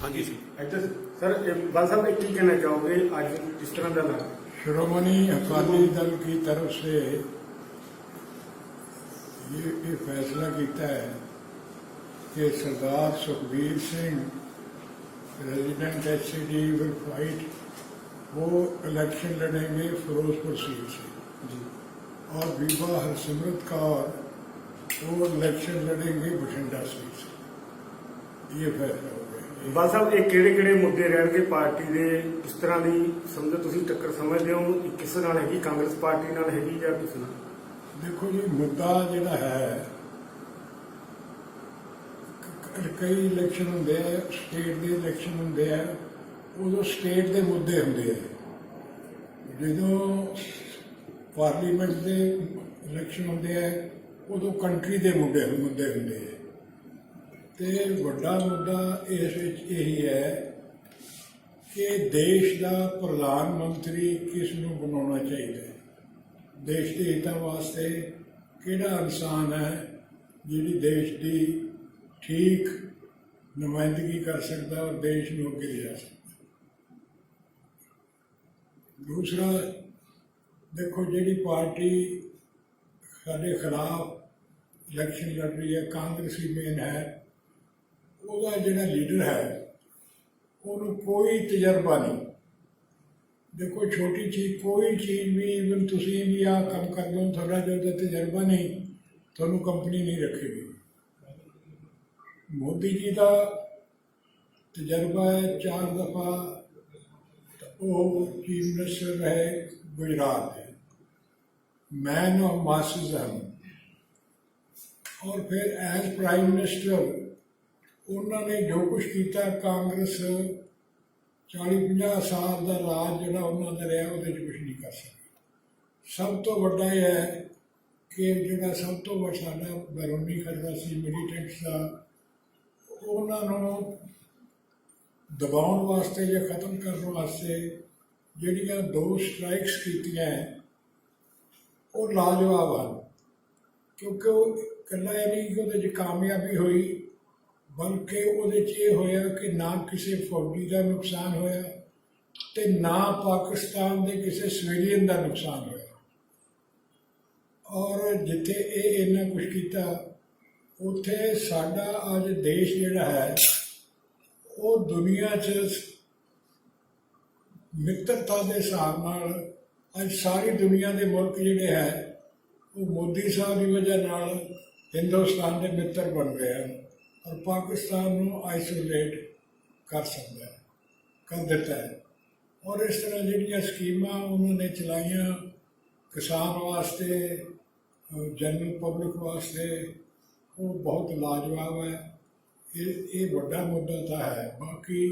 हाँ श्रोमणी अकाली दल की तरफ़ से ये, ये फैसला किया है कि Sardar Sukhbir Singh resident S will fight वो इलेक्शन लड़ेंगे फिरोजपुर सीट से। और बीबा हरसिमरत कौर वो इलेक्शन लड़ेंगे बठिंडा सीट से। ये फैसला ਬਾਲ ਸਾਹਿਬ, ਇਹ ਕਿਹੜੇ ਕਿਹੜੇ ਮੁੱਦੇ ਰਹਿਣਗੇ ਪਾਰਟੀ ਦੇ? ਕਿਸ ਤਰ੍ਹਾਂ ਦੀ ਸਮਝੋ ਤੁਸੀਂ ਟੱਕਰ ਸਮਝਦੇ ਹੋ? ਇਹ ਕਿਸ ਨਾਲ ਹੈਗੀ? ਕਾਂਗਰਸ ਪਾਰਟੀ ਨਾਲ ਹੈਗੀ ਜਾਂ ਕਿਸ ਨਾਲ? ਦੇਖੋ ਜੀ, ਮੁੱਦਾ ਜਿਹੜਾ ਹੈ ਕਈ ਇਲੈਕਸ਼ਨ ਹੁੰਦੇ ਆ, ਸਟੇਟ ਦੇ ਇਲੈਕਸ਼ਨ ਹੁੰਦੇ ਆ, ਉਦੋਂ ਸਟੇਟ ਦੇ ਮੁੱਦੇ ਹੁੰਦੇ ਆ। ਜਦੋਂ ਪਾਰਲੀਮੈਂਟ ਦੇ ਇਲੈਕਸ਼ਨ ਹੁੰਦੇ ਆ, ਉਦੋਂ ਕੰਟਰੀ ਦੇ ਮੁੱਦੇ ਮੁੱਦੇ ਹੁੰਦੇ ਆ। ਤੇ ਵੱਡਾ ਮੁੱਦਾ ਇਸ ਵਿੱਚ ਇਹੀ ਹੈ ਕਿ ਦੇਸ਼ ਦਾ ਪ੍ਰਧਾਨ ਮੰਤਰੀ ਕਿਸ ਨੂੰ ਬਣਾਉਣਾ ਚਾਹੀਦਾ ਹੈ? ਦੇਸ਼ ਦੇ ਹਿੱਤਾਂ ਵਾਸਤੇ ਕਿਹੜਾ ਇਨਸਾਨ ਹੈ ਜਿਹੜੀ ਦੇਸ਼ ਦੀ ਠੀਕ ਨੁਮਾਇੰਦਗੀ ਕਰ ਸਕਦਾ ਔਰ ਦੇਸ਼ ਨੂੰ ਅੱਗੇ ਲਿਜਾ ਸਕਦਾ? ਦੂਸਰਾ, ਦੇਖੋ ਜਿਹੜੀ ਪਾਰਟੀ ਸਾਡੇ ਖਿਲਾਫ ਇਲੈਕਸ਼ਨ ਲੜ ਰਹੀ ਹੈ, ਕਾਂਗਰਸੀ ਮੇਨ ਹੈ ਉਹਦਾ ਜਿਹੜਾ ਲੀਡਰ ਹੈ, ਉਹਨੂੰ ਕੋਈ ਤਜਰਬਾ ਨਹੀਂ। ਦੇਖੋ, ਛੋਟੀ ਚੀਜ਼, ਕੋਈ ਚੀਜ਼ ਵੀ ਇਵਨ ਤੁਸੀਂ ਵੀ ਆ ਕੰਮ ਕਰ ਲਓ ਤੁਹਾਡਾ ਜੋ ਉਹਦਾ ਤਜਰਬਾ ਨਹੀਂ, ਤੁਹਾਨੂੰ ਕੰਪਨੀ ਨਹੀਂ ਰੱਖੇਗੀ। ਮੋਦੀ ਜੀ ਦਾ ਤਜਰਬਾ ਹੈ ਚਾਰ ਦਫਾ ਉਹ ਚੀਫ ਮਿਨਿਸਟਰ ਰਹੇ ਗੁਜਰਾਤ ਦੇ। ਮੈਨ ਆਫ ਮਾਸਸ ਹਨ ਔਰ ਫਿਰ ਐਜ਼ ਪ੍ਰਾਈਮ ਮਿਨਿਸਟਰ ਉਹਨਾਂ ਨੇ ਜੋ ਕੁਝ ਕੀਤਾ ਕਾਂਗਰਸ 40-50 ਸਾਲ ਦਾ ਰਾਜ ਜਿਹੜਾ ਉਹਨਾਂ ਦਾ ਰਿਹਾ ਉਹਦੇ 'ਚ ਕੁਝ ਨਹੀਂ ਕਰ ਸਕੀ ਸਭ ਤੋਂ ਵੱਡਾ ਇਹ ਹੈ ਕਿ ਜਿਹੜਾ ਸਭ ਤੋਂ ਵੱਡਾ ਸਾਡਾ ਬੈਰੋਨੀ ਕਰਦਾ ਸੀ ਮਿਲੀਟੈਂਟਸ ਦਾ ਉਹਨਾਂ ਨੂੰ ਦਬਾਉਣ ਵਾਸਤੇ ਜਾਂ ਖਤਮ ਕਰਨ ਵਾਸਤੇ ਜਿਹੜੀਆਂ ਦੋ ਸਟ੍ਰਾਈਕਸ ਕੀਤੀਆਂ ਹੈ, ਉਹ ਲਾਜਵਾਬ ਹਨ। ਕਿਉਂਕਿ ਉਹ ਇਕੱਲਾ ਇਹ ਨਹੀਂ ਕਿ ਉਹਦੇ 'ਚ ਕਾਮਯਾਬੀ ਹੋਈ ਬਲਕਿ ਉਹਦੇ 'ਚ ਇਹ ਹੋਇਆ ਕਿ ਨਾ ਕਿਸੇ ਫੌਜੀ ਦਾ ਨੁਕਸਾਨ ਹੋਇਆ ਤੇ ਨਾ ਪਾਕਿਸਤਾਨ ਦੇ ਕਿਸੇ ਸਿਵਿਲੀਅਨ ਦਾ ਨੁਕਸਾਨ ਹੋਇਆ। ਔਰ ਜਿੱਥੇ ਇਹ ਇੰਨਾ ਕੁਝ ਕੀਤਾ, ਉੱਥੇ ਸਾਡਾ ਅੱਜ ਦੇਸ਼ ਜਿਹੜਾ ਹੈ, ਉਹ ਦੁਨੀਆ 'ਚ ਮਿੱਤਰਤਾ ਦੇ ਹਿਸਾਬ ਨਾਲ ਅੱਜ ਸਾਰੀ ਦੁਨੀਆ ਦੇ ਮੁਲਕ ਜਿਹੜੇ ਹੈ, ਉਹ ਮੋਦੀ ਸਾਹਿਬ ਦੀ ਵਜ੍ਹਾ ਨਾਲ ਹਿੰਦੁਸਤਾਨ ਦੇ ਮਿੱਤਰ ਬਣ ਗਏ ਹਨ। ਔਰ ਪਾਕਿਸਤਾਨ ਨੂੰ ਆਈਸੋਲੇਟ ਕਰ ਸਕਦਾ ਹੈ, ਕਰ ਦਿੱਤਾ ਹੈ। ਔਰ ਇਸ ਤਰ੍ਹਾਂ ਜਿਹੜੀਆਂ ਸਕੀਮਾਂ ਉਹਨਾਂ ਨੇ ਚਲਾਈਆਂ, ਕਿਸਾਨ ਵਾਸਤੇ ਜਨਰਲ ਪਬਲਿਕ ਵਾਸਤੇ, ਉਹ ਬਹੁਤ ਲਾਜਵਾਬ ਹੈ। ਇਹ ਇਹ ਵੱਡਾ ਮੁੱਦਾ ਤਾਂ ਹੈ। ਬਾਕੀ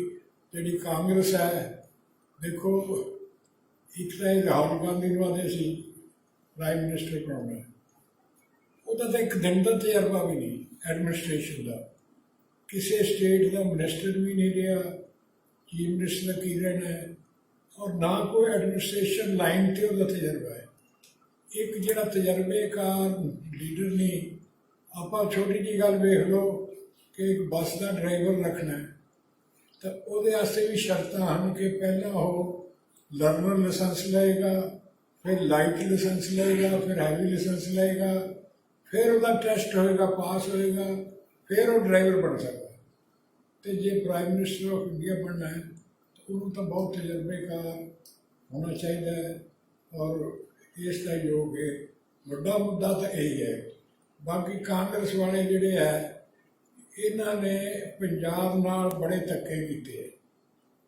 ਜਿਹੜੀ ਕਾਂਗਰਸ ਹੈ, ਦੇਖੋ, ਇੱਕ ਤਾਂ ਇਹ ਰਾਹੁਲ ਗਾਂਧੀ ਨੂੰ ਆਦੇ ਸੀ ਪ੍ਰਾਈਮ ਮਿਨਿਸਟਰ ਬਣਾਉਣਾ ਉਹਦਾ ਤਾਂ ਇੱਕ ਦਿਨ ਦਾ ਤਜਰਬਾ ਵੀ ਨਹੀਂ ਐਡਮਿਨਿਸਟ੍ਰੇਸ਼ਨ ਦਾ। ਕਿਸੇ ਸਟੇਟ ਦਾ ਮਿਨਿਸਟਰ ਵੀ ਨਹੀਂ ਰਿਹਾ ਚੀਫ ਮਿਨਿਸਟਰ ਦਾ ਕੀ ਰਹਿਣਾ ਹੈ, ਔਰ ਨਾ ਕੋਈ ਐਡਮਿਨਿਸਟ੍ਰੇਸ਼ਨ ਲਾਈਨ ਤੇ ਉਹਦਾ ਤਜਰਬਾ ਹੈ। ਇੱਕ ਜਿਹੜਾ ਤਜਰਬੇਕਾਰ ਲੀਡਰ ਨੇ, ਆਪਾਂ ਛੋਟੀ ਜੀ ਗੱਲ ਵੇਖ ਲਓ ਕਿ ਇੱਕ ਬੱਸ ਦਾ ਡਰਾਈਵਰ ਰੱਖਣਾ ਤਾਂ ਉਹਦੇ ਵਾਸਤੇ ਵੀ ਸ਼ਰਤਾਂ ਹਨ ਕਿ ਪਹਿਲਾਂ ਉਹ ਲਰਨਰ ਲਾਇਸੈਂਸ ਲਏਗਾ, ਫਿਰ ਲਾਈਟ ਲਾਇਸੈਂਸ ਲਏਗਾ, ਫਿਰ ਹੈਵੀ ਲਾਇਸੈਂਸ ਲਏਗਾ, ਫਿਰ ਉਹਦਾ ਟੈਸਟ ਹੋਏਗਾ ਪਾਸ ਹੋਏਗਾ। ਫਿਰ ਉਹ ਡਰਾਈਵਰ ਬਣ ਸਕਦਾ। ਤੇ ਜੇ ਪ੍ਰਾਈਮ ਮਿਨਿਸਟਰ ਆਫ ਇੰਡੀਆ ਬਣਨਾ ਹੈ, ਤਾਂ ਉਹਨੂੰ ਤਾਂ ਬਹੁਤ ਤਜਰਬੇਕਾਰ ਹੋਣਾ ਚਾਹੀਦਾ ਹੈ ਔਰ ਇਸ ਦਾ ਯੋਗ ਹੈ। ਵੱਡਾ ਮੁੱਦਾ ਤਾਂ ਇਹ ਹੈ ਬਾਕੀ ਕਾਂਗਰਸ ਵਾਲੇ ਜਿਹੜੇ ਹੈ, ਇਹਨਾਂ ਨੇ ਪੰਜਾਬ ਨਾਲ ਬੜੇ ਧੱਕੇ ਕੀਤੇ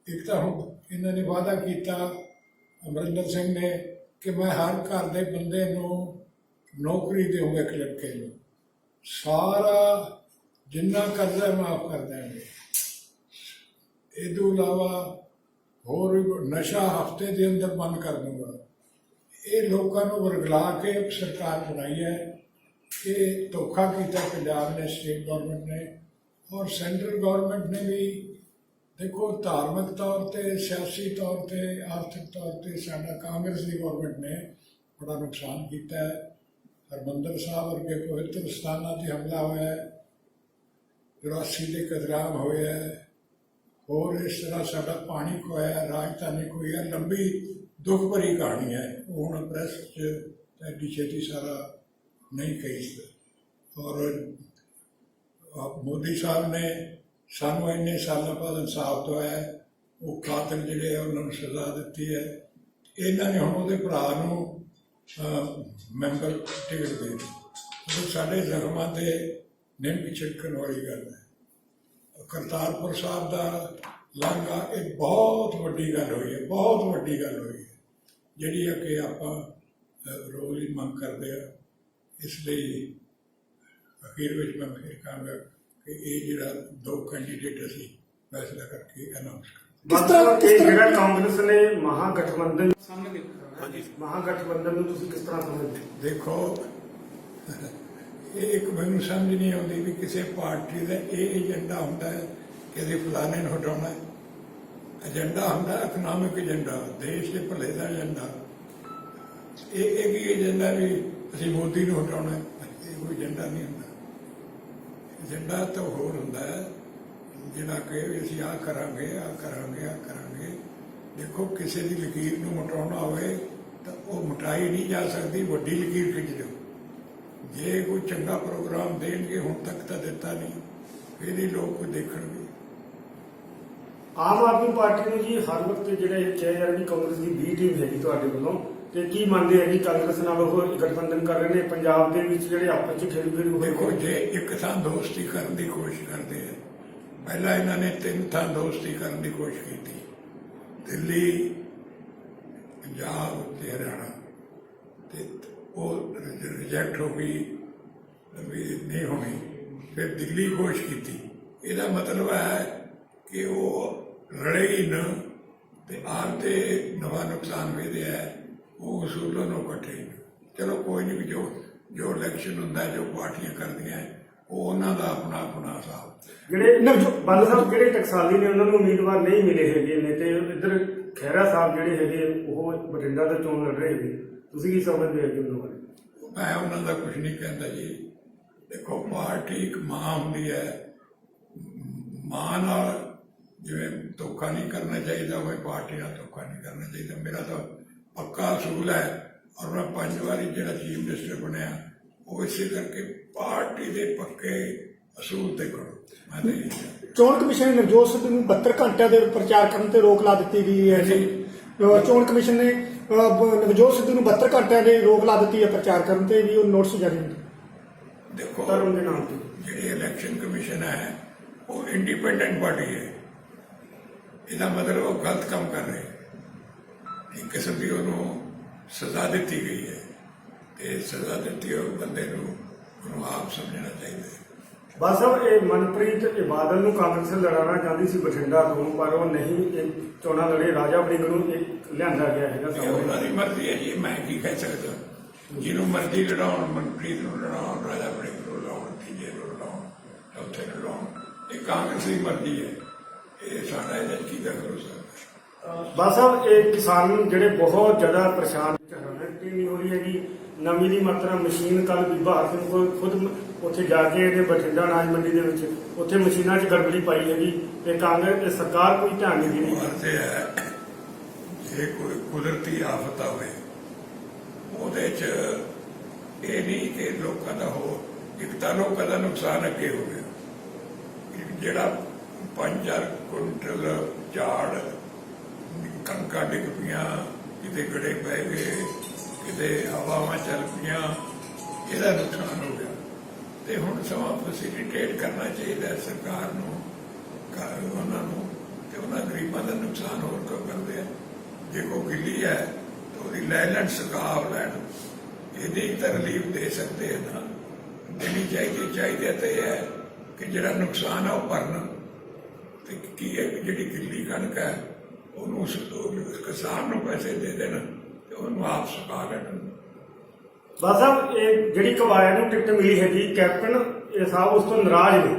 ਇੱਕ ਤਾਂ ਹੁਣ ਇਹਨਾਂ ਨੇ ਵਾਅਦਾ ਕੀਤਾ, ਅਮਰਿੰਦਰ ਸਿੰਘ ਨੇ, ਕਿ ਮੈਂ ਹਰ ਘਰ ਦੇ ਬੰਦੇ ਨੂੰ ਨੌਕਰੀ ਦੇਵਾਂਗਾ ਇੱਕ ਲੜਕੇ ਨੂੰ। ਸਾਰਾ ਜਿੰਨਾ ਕਰਜ਼ਾ ਮਾਫ ਕਰ ਦਾਂਗੇ ਇਹ ਤੋਂ ਇਲਾਵਾ ਹੋਰ ਨਸ਼ਾ ਹਫ਼ਤੇ ਦੇ ਅੰਦਰ ਬੰਦ ਕਰ ਦੂੰਗਾ। ਇਹ ਲੋਕਾਂ ਨੂੰ ਵਰਗਲਾ ਕੇ ਸਰਕਾਰ ਬਣਾਈ ਹੈ ਇਹ ਧੋਖਾ ਕੀਤਾ ਪੰਜਾਬ ਨੇ, ਸਟੇਟ ਗਵਰਨਮੈਂਟ ਨੇ। ਔਰ ਸੈਂਟਰਲ ਗਵਰਨਮੈਂਟ ਨੇ ਵੀ ਦੇਖੋ, ਧਾਰਮਿਕ ਤੌਰ ਤੇ, ਸਿਆਸੀ ਤੌਰ ਤੇ, ਆਰਥਿਕ ਤੌਰ ਤੇ ਸਾਡਾ ਕਾਂਗਰਸ ਦੀ ਗਵਰਨਮੈਂਟ ਨੇ ਬੜਾ ਨੁਕਸਾਨ ਕੀਤਾ ਹੈ। ਹਰਮੰਦਰ ਸਾਹਿਬ ਵਰਗੇ ਪਵਿੱਤਰ ਸਥਾਨਾਂ ਤੇ ਹਮਲਾ ਹੋਇਆ ਹੈ। 84 ਦੇ ਕਦਰਾਮ ਹੋਇਆ ਹੋਰ ਇਸ ਤਰ੍ਹਾਂ ਸਾਡਾ ਪਾਣੀ ਖੋਇਆ ਰਾਜਧਾਨੀ ਕੋਈ ਹੈ, ਲੰਬੀ ਦੁੱਖ ਭਰੀ ਕਹਾਣੀ ਹੈ। ਉਹ ਹੁਣ ਪ੍ਰੈਸ 'ਚ ਐਡੀ ਛੇਤੀ ਸਾਰਾ ਨਹੀਂ ਕਹੀ ਸਕਦਾ ਔਰ ਮੋਦੀ ਸਾਹਿਬ ਨੇ ਸਾਨੂੰ ਇੰਨੇ ਸਾਲਾਂ ਬਾਅਦ ਇਨਸਾਫ ਦਵਾਇਆ ਉਹ ਕਾਤਲ ਜਿਹੜੇ ਆ, ਉਹਨਾਂ ਨੂੰ ਸਜ਼ਾ ਦਿੱਤੀ ਹੈ। ਇਹਨਾਂ ਨੇ ਹੁਣ ਉਹਦੇ ਭਰਾ ਨੂੰ ਮੈਂਬਰ ਟਿਕਟ ਦੇ ਦਿੱਤੀ। ਸਾਡੇ ਜ਼ਖਮਾਂ ਤੇ ਨਿੰਮ ਛਿੜਕਣ ਵਾਲੀ ਗੱਲ ਹੈ। ਕਰਤਾਰਪੁਰ ਸਾਹਿਬ ਦਾ ਲਾਂਘਾ ਇਹ ਬਹੁਤ ਵੱਡੀ ਗੱਲ ਹੋਈ ਹੈ ਬਹੁਤ ਵੱਡੀ ਗੱਲ ਹੋਈ ਹੈ। ਜਿਹੜੀ ਆ ਕਿ ਆਪਾਂ ਰੋਜ਼ ਹੀ ਮੰਗ ਕਰਦੇ ਆ ਇਸ ਲਈ ਅਖੀਰ ਵਿੱਚ ਮੈਂ ਫਿਰ ਕਹਾਂਗਾ ਕਿ ਇਹ ਜਿਹੜਾ ਦੋ ਕੈਂਡੀਡੇਟ ਅਸੀਂ ਫੈਸਲਾ ਕਰਕੇ ਅਨਾਉਂਸ ਕਰ ਕਿਸ ਤਰ੍ਹਾਂ ਇਹ ਜਿਹੜਾ ਕਾਂਗਰਸ ਨੇ ਮਹਾਗਠਬੰਧਨ ਸਾਹਮਣੇ ਦੇਖੋ। ਹਾਂਜੀ ਮਹਾਗਠਬੰਧਨ ਨੂੰ ਤੁਸੀਂ ਕਿਸ ਤਰ੍ਹਾਂ ਸਮਝਦੇ ਹੋ? ਦੇਖੋ ਇਹ ਇੱਕ ਮੈਨੂੰ ਸਮਝ ਨਹੀਂ ਆਉਂਦੀ ਵੀ ਕਿਸੇ ਪਾਰਟੀ ਦਾ ਇਹ ਏਜੰਡਾ ਹੁੰਦਾ ਹੈ ਕਿ ਅਸੀਂ ਫਲਾਣੇ ਨੂੰ ਹਟਾਉਣਾ ਹੈ। ਏਜੰਡਾ ਹੁੰਦਾ ਇਕਨੋਮਿਕ ਏਜੰਡਾ, ਦੇਸ਼ ਦੇ ਭਲੇ ਦਾ ਏਜੰਡਾ। ਇਹ ਇਹ ਕੀ ਏਜੰਡਾ ਵੀ ਅਸੀਂ ਮੋਦੀ ਨੂੰ ਹਟਾਉਣਾ ਹੈ? ਇਹ ਕੋਈ ਏਜੰਡਾ ਨਹੀਂ ਹੁੰਦਾ। ਏਜੰਡਾ ਤਾਂ ਹੋਰ ਹੁੰਦਾ ਹੈ, ਜਿਹੜਾ ਕਿ ਵੀ ਅਸੀਂ ਆਹ ਕਰਾਂਗੇ ਆਹ ਕਰਾਂਗੇ ਆਹ ਕਰਾਂਗੇ। ਦੇਖੋ, ਕਿਸੇ ਦੀ ਲਕੀਰ ਨੂੰ ਮਟਾਉਣਾ ਹੋਵੇ ਤਾਂ ਉਹ ਮਟਾਈ ਨਹੀਂ ਜਾ ਸਕਦੀ, ਵੱਡੀ ਲਕੀਰ ਖਿੱਚ ਦਿਓ। ਜੇ ਕੋਈ ਚੰਗਾ ਪ੍ਰੋਗਰਾਮ ਦੇਣਗੇ ਹੁਣ ਤੱਕ ਤਾਂ ਦਿੱਤਾ ਨਹੀਂ। ਫਿਰ ਹੀ ਲੋਕ ਦੇਖਣਗੇ। ਆਮ ਆਦਮੀ ਪਾਰਟੀ ਨੂੰ ਜੀ ਹਰ ਵਕਤ ਜਿਹੜਾ ਕਿਹਾ ਰਿਹਾ ਕਿ ਕਾਂਗਰਸ ਦੀ ਬੀ ਟੀਮ ਹੈਗੀ ਤੁਹਾਡੇ ਵੱਲੋਂ ਤੇ ਕੀ ਮੰਨਦੇ ਹੈ ਕਿ ਕਾਂਗਰਸ ਨਾਲ ਉਹ ਗਠਬੰਧਨ ਕਰ ਰਹੇ ਨੇ? ਪੰਜਾਬ ਦੇ ਵਿੱਚ ਜਿਹੜੇ ਆਪਸ ਵਿੱਚ ਖੇਡੂ ਖੇਡੂ ਹੋਏ ਦੇਖੋ ਜੇ ਇੱਕ ਥਾਂ ਦੋਸਤੀ ਕਰਨ ਦੀ ਕੋਸ਼ਿਸ਼ ਕਰਦੇ ਆ ਪਹਿਲਾਂ ਇਹਨਾਂ ਨੇ ਤਿੰਨ ਥਾਂ ਦੋਸਤੀ ਕਰਨ ਦੀ ਕੋਸ਼ਿਸ਼ ਕੀਤੀ। ਦਿੱਲੀ ਪੰਜਾਬ ਤੇ ਹਰਿਆਣਾ ਤੇ ਉਹ ਰਿਜੈਕਟ ਹੋ ਗਈ, ਵੀ ਨਹੀਂ ਹੋਣੀ, ਫਿਰ ਦਿੱਲੀ ਕੋਸ਼ਿਸ਼ ਕੀਤੀ। ਇਹਦਾ ਮਤਲਬ ਹੈ ਕਿ ਉਹ ਲੜੇ ਹੀ ਨਾ, ਤੇ ਆਪ ਤੇ ਨਵਾਂ ਨੁਕਸਾਨ ਵੇਦੇ ਹੈ, ਉਹ ਉਸੂਲਾਂ ਨੂੰ ਇਕੱਠੇ। ਹੀ ਚਲੋ ਕੋਈ ਨਹੀਂ ਜੋ ਜੋ ਇਲੈਕਸ਼ਨ ਹੁੰਦਾ, ਜੋ ਪਾਰਟੀਆਂ ਕਰਦੀਆਂ, ਉਹ ਉਹਨਾਂ ਦਾ ਆਪਣਾ ਆਪਣਾ ਹਿਸਾਬ। ਜਿਹੜੇ ਬੰਦ ਸਾਹਿਬ, ਜਿਹੜੇ ਟਕਸਾਲੀ ਨੇ, ਉਹਨਾਂ ਨੂੰ ਉਮੀਦਵਾਰ ਨਹੀਂ ਮਿਲੇ ਹੈਗੇ ਨੇ, ਤੇ ਇੱਧਰ ਖਹਿਰਾ ਸਾਹਿਬ ਜਿਹੜੇ ਹੈਗੇ, ਉਹ ਬਠਿੰਡਾ ਤੋਂ ਚੋਣ ਲੜ ਰਹੇ ਹੈਗੇ ਤੁਸੀਂ ਕੀ ਸਮਝਦੇ ਹੋ ਜੀ ਉਹਨਾਂ ਬਾਰੇ? ਮੈਂ ਉਹਨਾਂ ਦਾ ਕੁਝ ਨਹੀਂ ਕਹਿੰਦਾ ਜੀ। ਦੇਖੋ ਪਾਰਟੀ ਇੱਕ ਮਾਂ ਹੁੰਦੀ ਹੈ। ਮਾਂ ਨਾਲ ਜਿਵੇਂ ਧੋਖਾ ਨਹੀਂ ਕਰਨਾ ਚਾਹੀਦਾ ਉਹ ਪਾਰਟੀ ਨਾਲ ਧੋਖਾ ਨਹੀਂ ਕਰਨਾ ਚਾਹੀਦਾ। ਮੇਰਾ ਤਾਂ ਪੱਕਾ ਅਸੂਲ ਹੈ ਔਰ ਮੈਂ ਪੰਜ ਵਾਰੀ ਜਿਹੜਾ ਚੀਫ ਮਿਨਿਸਟਰ ਬਣਿਆ ਉਹ ਇਸੇ ਕਰਕੇ ਪਾਰਟੀ ਦੇ ਪੱਕੇ ਅਸੂਲ ਤੇ ਕਰੋ। ਮੈਂ ਤਾਂ ਇਹ ਚਾਹੁੰਦਾ। ਚੋਣ ਕਮਿਸ਼ਨ ਨੇ ਨਵਜੋਤ ਸਿੱਧੂ ਨੂੰ 72 ਘੰਟਿਆਂ ਦੇ ਪ੍ਰਚਾਰ ਕਰਨ ਤੇ ਰੋਕ ਲਾ ਦਿੱਤੀ ਗਈ ਹੈ ਚੋਣ ਕਮਿਸ਼ਨ ਨੇ ਨਵਜੋਤ ਸਿੱਧੂ ਨੂੰ 72 ਘੰਟਿਆਂ ਦੀ ਰੋਕ ਲਾ ਦਿੱਤੀ ਹੈ ਪ੍ਰਚਾਰ ਕਰਨ ਤੇ ਵੀ ਉਹ ਨੋਟਿਸ ਜਾਰੀ ਹੁੰਦਾ ਦੇਖੋ ਧਰਮ ਦੇ ਨਾਮ ਤੇ। ਜਿਹੜੀ ਇਲੈਕਸ਼ਨ ਕਮਿਸ਼ਨ ਹੈ ਉਹ ਇੰਡੀਪੈਂਡੈਂਟ ਬਾਡੀ ਹੈ। ਇਹਦਾ ਮਤਲਬ ਉਹ ਗਲਤ ਕੰਮ ਕਰ ਰਹੇ ਇੱਕ ਕਿਸਮ ਦੀ ਉਹਨੂੰ ਸਜ਼ਾ ਦਿੱਤੀ ਗਈ ਹੈ। ਤੇ ਸਜ਼ਾ ਦਿੱਤੀ ਹੋਏ ਬੰਦੇ ਨੂੰ ਉਹਨੂੰ ਆਪ ਸਮਝਣਾ ਚਾਹੀਦਾ ਹੈ। ਬਸ ਇਹ ਮਨਪ੍ਰੀਤ ਇਬਾਦਲ ਨੂੰ ਕਾਂਗਰਸ ਲੜਾਉਣਾ ਚਾਹੁੰਦੀ ਸੀ ਬਠਿੰਡਾ ਤੋਂ ਪਰ ਉਹ ਨਹੀਂ ਇਹ ਚੋਣਾਂ ਲੜੇ ਰਾਜਾ ਵੜਿੰਗ ਨੂੰ ਇਹ ਲਿਆਂਦਾ ਗਿਆ ਹੈਗਾ ਇਹ ਸਾਹਮਣੇ। ਉਹਨਾਂ ਦੀ ਮਰਜ਼ੀ ਹੈ ਜੀ ਮੈਂ ਕੀ ਕਹਿ ਸਕਦਾ? ਜਿਹਨੂੰ ਮਰਜ਼ੀ ਲੜਾਉਣ ਮਨਪ੍ਰੀਤ ਨੂੰ ਲੜਾਉਣ ਰਾਜਾ ਬੜੇ ਨੂੰ ਲੜਾਉਣ ਤੀਜੇ ਨੂੰ ਲੜਾਉਣ ਚੌਥੇ ਨੂੰ ਲੜਾਉਣ ਇਹ ਕਾਂਗਰਸ ਦੀ ਮਰਜ਼ੀ ਹੈ। ਇਹ ਸਾਡਾ ਇਹਦਾ ਕੀ ਹੋ ਸਕਦਾ ਬਸ ਇਹ ਕਿਸਾਨ ਜਿਹੜੇ ਬਹੁਤ ਜ਼ਿਆਦਾ ਪਰੇਸ਼ਾਨ ਹਰਮਨਟੀ ਨਹੀਂ ਹੋ ਰਹੀ ਹੈਗੀ। ਨਵੀਂ ਦੀ ਮਾਤਰਾ ਮਸ਼ੀਨ ਕੱਲ ਬੀਬਾ ਹਰਸਿੰਘ ਕੋਲ ਖੁਦ ਉੱਥੇ ਜਾ ਕੇ ਇਹਨੇ ਬਠਿੰਡਾ ਅਨਾਜ ਮੰਡੀ ਦੇ ਵਿੱਚ ਉੱਥੇ ਮਸ਼ੀਨਾਂ 'ਚ ਗੜਬੜੀ ਪਾਈ ਹੈਗੀ। ਤੇ ਕਾਂਗਰਸ ਤੇ ਸਰਕਾਰ ਕੋਈ ਧਿਆਨ ਨਹੀਂ ਦੇ ਵਰਤੇ ਹੈ। ਜੇ ਕੋਈ ਕੁਦਰਤੀ ਆਫਤ ਆਵੇ, ਉਹਦੇ ਚ ਇਹ ਨਹੀਂ ਕਿ ਲੋਕਾਂ ਦਾ ਹੋ, ਇੱਕ ਤਾਂ ਲੋਕਾਂ ਦਾ ਨੁਕਸਾਨ ਅੱਗੇ ਹੋ ਗਿਆ। ਕਿ ਜਿਹੜਾ 5000 ਕੁਇੰਟਲ ਝਾੜ ਕਣਕਾਂ ਡਿੱਗ ਪਈਆਂ, ਕਿਤੇ ਗੜੇ ਪੈ ਗਏ ਕਿਤੇ ਹਵਾਵਾਂ ਚੱਲ ਪਈਆਂ, ਇਹਦਾ ਨੁਕਸਾਨ ਹੋ ਗਿਆ। ਤੇ ਹੁਣ ਸਮਾਂ ਫੈਸਿਲਿਟੇਟ ਕਰਨਾ ਚਾਹੀਦਾ ਸਰਕਾਰ ਨੂੰ ਕਰ ਉਹਨਾਂ ਨੂੰ, ਤੇ ਉਹਨਾਂ ਗਰੀਬਾਂ ਦਾ ਨੁਕਸਾਨ ਹੋਰ ਕਿਉਂ ਕਰਦੇ ਆ? ਜੇ ਕੋਈ ਗਿੱਲੀ ਹੈ ਤਾਂ ਉਹਦੀ ਲੈ ਲੈਣ ਸੁਕਾਵ ਲੈਣ, ਇਹਦੇ ਤਾਂ ਰਿਲੀਫ ਦੇ ਸਕਦੇ ਆ ਨਾ ਦੇਣੀ ਚਾਹੀਦੀ ਚਾਹੀਦੀ ਤੇ ਇਹ ਹੈ ਕਿ ਜਿਹੜਾ ਨੁਕਸਾਨ ਆ ਉਹ ਭਰਨ। ਤੇ ਕੀ ਹੈ ਜਿਹੜੀ ਗਿੱਲੀ ਕਣਕ ਹੈ, ਉਹਨੂੰ ਕਿਸਾਨ ਨੂੰ ਪੈਸੇ ਦੇ ਦੇਣ। ਉਹਨੂੰ ਆਪ ਸੁਕਾ ਲੈਣ ਬਸ ਸਾਹਿਬ ਇਹ ਜਿਹੜੀ ਕਵਾਇਆ ਨੂੰ ਟਿਕਟ ਮਿਲੀ ਹੈਗੀ ਕੈਪਟਨ ਇਹ ਸਾਹਿਬ ਉਸ ਤੋਂ ਨਾਰਾਜ਼ ਨੇ।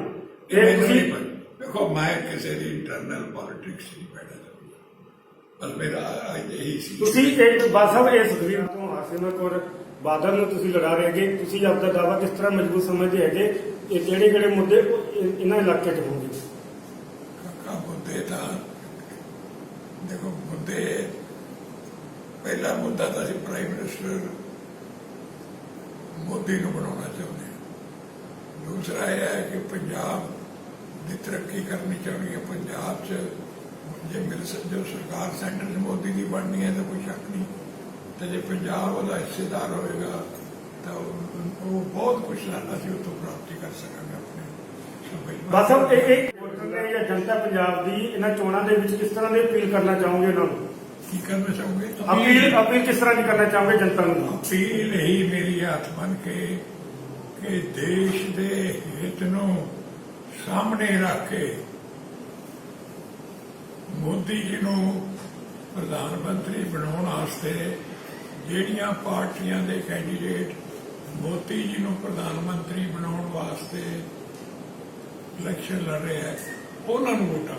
ਤੇ ਤੁਸੀਂ। ਦੇਖੋ ਮੈਂ ਕਿਸੇ ਦੀ ਇੰਟਰਨਲ ਪੋਲਿਟਿਕਸ ਨਹੀਂ ਪੈਣਾ ਬਸ ਮੇਰਾ ਇਹੀ ਸੀ। ਤੁਸੀਂ ਇੱਕ ਬਸ ਸਾਹਿਬ ਇਹ ਸੁਖਵੀਰ ਤੋਂ ਹਾਸਿਮਕ ਔਰ ਬਾਦਲ ਨੂੰ ਤੁਸੀਂ ਲੜਾ ਰਹੇ ਹੈਗੇ। ਤੁਸੀਂ ਆਪਦਾ ਦਾਵਾ ਕਿਸ ਤਰ੍ਹਾਂ ਮਜ਼ਬੂਤ ਸਮਝਦੇ ਹੈਗੇ? ਇਹ ਕਿਹੜੇ ਕਿਹੜੇ ਮੁੱਦੇ ਇਹਨਾਂ ਇਲਾਕੇ 'ਚ ਹੋਣਗੇ ਕਾ ਮੁੱਦੇ ਤਾਂ ਮੁੱਦੇ ਪਹਿਲਾ ਮੁੱਦਾ ਤਾਂ ਅਸੀਂ ਪ੍ਰਾਈਮ ਮਿਨਿਸਟਰ ਮੋਦੀ ਨੂੰ ਬਣਾਉਣਾ ਚਾਹੁੰਦੇ ਹਾਂ। ਦੂਸਰਾ ਇਹ ਹੈ ਕਿ ਪੰਜਾਬ ਦੀ ਤਰੱਕੀ ਕਰਨੀ ਚਾਹੁੰਦੀ ਹੈ। ਪੰਜਾਬ 'ਚ ਜੇ ਮਿਲ ਸ- ਜੋ ਸਰਕਾਰ ਸੈਂਟਰ 'ਚ ਮੋਦੀ ਦੀ ਬਣਨੀ ਹੈ ਤਾਂ ਕੋਈ ਸ਼ੱਕ ਨਹੀਂ। ਤੇ ਜੇ ਪੰਜਾਬ ਉਹਦਾ ਹਿੱਸੇਦਾਰ ਹੋਏਗਾ ਤਾਂ ਉਹ ਬਹੁਤ ਕੁਝ ਅਸੀਂ ਉਹ ਤੋਂ ਪ੍ਰਾਪਤੀ ਕਰ ਸਕਾਂਗੇ ਆਪਣੇ ਸੂਬੇ ਬਸ ਇਹ ਇਹ ਵੋਟਰ ਨੇ ਜਾਂ ਜਨਤਾ ਪੰਜਾਬ ਦੀ ਇਹਨਾਂ ਚੋਣਾਂ ਦੇ ਵਿੱਚ ਕਿਸ ਤਰ੍ਹਾਂ ਦੀ ਅਪੀਲ ਕਰਨਾ ਚਾਹੋਗੇ ਉਹਨਾਂ ਨੂੰ? ਕੀ ਕਰਨਾ ਚਾਹੋਗੇ? ਅਪੀਲ ਅਪੀਲ ਕਿਸ ਤਰ੍ਹਾਂ ਦੀ ਕਰਨਾ ਚਾਹੋਗੇ ਜਨਤਾ ਨੂੰ? ਅਪੀਲ ਹੀ ਮੇਰੀ ਹੱਥ ਬਨ ਕੇ ਕਿ ਦੇਸ਼ ਦੇ ਹਿੱਤ ਨੂੰ ਸਾਹਮਣੇ ਰੱਖ ਕੇ ਮੋਦੀ ਜੀ ਨੂੰ ਪ੍ਰਧਾਨ ਮੰਤਰੀ ਬਣਾਉਣ ਵਾਸਤੇ ਜਿਹੜੀਆਂ ਪਾਰਟੀਆਂ ਦੇ ਕੈਂਡੀਡੇਟ ਮੋਦੀ ਜੀ ਨੂੰ ਪ੍ਰਧਾਨ ਮੰਤਰੀ ਬਣਾਉਣ ਵਾਸਤੇ ਇਲੈਕਸ਼ਨ ਲੜ ਰਹੇ ਹੈ ਉਹਨਾਂ ਨੂੰ ਵੋਟਾਂ